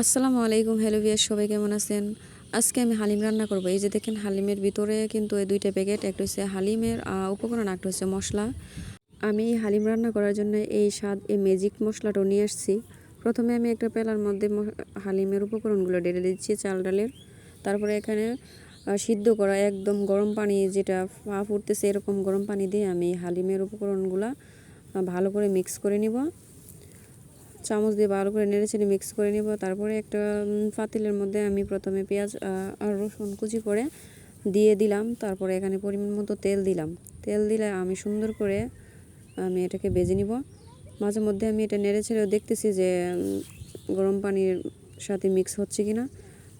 আসসালামু আলাইকুম, হ্যালো ভিয়ার সবাই কেমন আছেন? আজকে আমি হালিম রান্না করব। এই যে দেখেন, হালিমের ভিতরে কিন্তু এই দুইটা প্যাকেট একটা হচ্ছে হালিমের উপকরণ একটা হচ্ছে মশলা। আমি হালিম রান্না করার জন্য এই স্বাদ, এই ম্যাজিক মশলাটাও নিয়ে আসছি। প্রথমে আমি একটা পেলার মধ্যে হালিমের উপকরণগুলো ঢেলে দিচ্ছি চাল, ডালের। তারপরে এখানে সিদ্ধ করা একদম গরম পানি যেটা ফা ফুটতেছে এরকম গরম পানি দিয়ে আমি হালিমের উপকরণগুলো ভালো করে মিক্স করে নিব। চামচ দিয়ে ভালো করে নেড়ে চেড়ে মিক্স করে নিব। তারপরে একটা পাতিলের মধ্যে আমি প্রথমে পেঁয়াজ আর রসুন কুচি করে দিয়ে দিলাম। তারপরে এখানে পরিমাণ মতো তেল দিলাম। তেল দিলে আমি সুন্দর করে, আমি এটাকে বেজে নিব। মাঝে মধ্যে আমি এটা নেড়ে ছেড়েও দেখতেছি যে গরম পানির সাথে মিক্স হচ্ছে কি না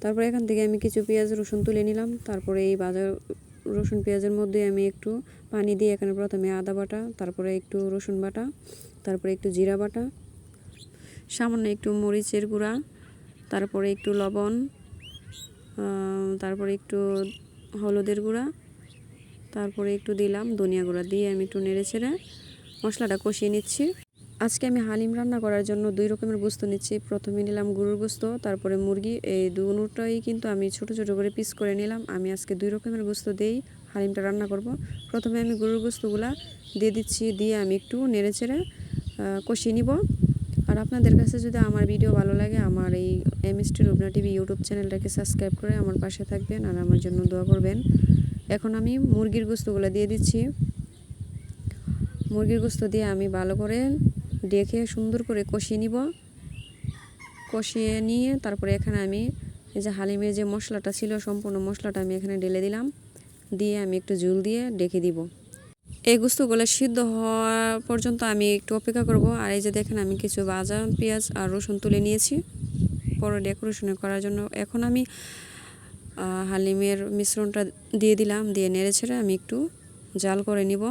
তারপরে এখান থেকে আমি কিছু পেঁয়াজ, রসুন তুলে নিলাম। তারপরে এই বাজার রসুন পেঁয়াজের মধ্যে আমি একটু পানি দিয়ে এখানে প্রথমে আদা বাটা, তারপরে একটু রসুন বাটা, তারপরে একটু জিরা বাটা সামান্য একটু মরিচের গুঁড়া, তারপরে একটু লবণ তারপরে একটু হলুদের গুঁড়া, তারপরে একটু দিলাম ধনিয়া গুঁড়া দিয়ে আমি একটু নেড়ে ছেড়ে মশলাটা কষিয়ে নিচ্ছি। আজকে আমি হালিম রান্না করার জন্য দুই রকমের গোস্ত নিচ্ছি। প্রথমে নিলাম গরুর গোস্ত, তারপরে মুরগি। এই দুটোই কিন্তু আমি ছোট ছোট করে পিস করে নিলাম। আমি আজকে দুই রকমের গোস্ত দিয়েই হালিমটা রান্না করব। প্রথমে আমি গরুর গোস্তগুলা দিয়ে দিচ্ছি, দিয়ে আমি একটু নেড়ে ছেড়ে কষিয়ে নিব। আর আপনাদের কাছে যদি আমার ভিডিও ভালো লাগে, আমার এই M S T Rubna TV YouTube চ্যানেলটাকে সাবস্ক্রাইব করে আমার পাশে থাকবেন আর আমার জন্য দোয়া করবেন। এখন আমি মুরগির গোস্তগুলো দিয়ে দিচ্ছি। মুরগির গোস্ত দিয়ে আমি ভালো করে ডেকে সুন্দর করে কষিয়ে নিব। কষিয়ে নিয়ে তারপরে এখানে আমি এই যে হালিমের যে মশলাটা ছিল, সম্পূর্ণ মশলাটা আমি এখানে ঢেলে দিলাম। দিয়ে আমি একটু জল দিয়ে ডেকে দিব। এই গুস্তগুলো সিদ্ধ হওয়া পর্যন্ত আমি একটু অপেক্ষা করব। আর এই যে দেখেন আমি কিছু ভাজা পেঁয়াজ আর রসুন তুলে নিয়েছি পরে ডেকোরেশন করার জন্য। এখন আমি হালিমের মিশ্রণটা দিয়ে দিলাম দিয়ে নেড়ে ছেড়ে আমি একটু জাল করে নিব।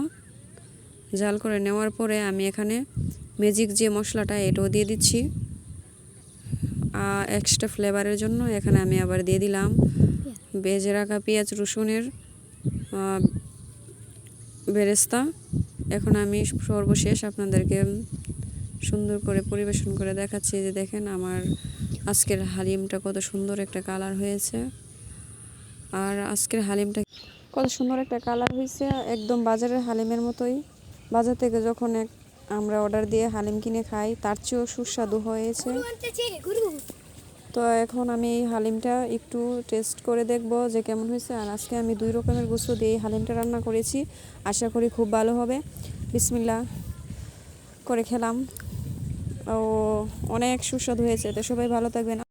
জাল করে নেওয়ার পরে আমি এখানে ম্যাজিক যে মশলাটা এটাও দিয়ে দিচ্ছি। এক্সট্রা ফ্লেভারের জন্য এখানে আমি আবার দিয়ে দিলাম। বেজে রাখা পেঁয়াজ রসুনের বেরেস্তা। এখন আমি সর্বশেষ আপনাদেরকে সুন্দর করে পরিবেশন করে দেখাচ্ছি যে দেখেন আমার আজকের হালিমটা কত সুন্দর একটা কালার হয়েছে। আর আজকের হালিমটা কত সুন্দর একটা কালার হয়েছে, একদম বাজারের হালিমের মতোই। বাজার থেকে যখন এক আমরা অর্ডার দিয়ে হালিম কিনে খাই, তার চেয়েও সুস্বাদু হয়েছে। তো এখন আমি এই হালিমটা একটু টেস্ট করে দেখব যে কেমন হয়েছে। আর আজকে আমি দুই রকমের গোস্ত দিয়ে এই হালিমটা রান্না করেছি। আশা করি খুব ভালো হবে। বিসমিল্লা করে খেলাম। ও, অনেক সুস্বাদু হয়েছে। তো সবাই ভালো থাকবেন।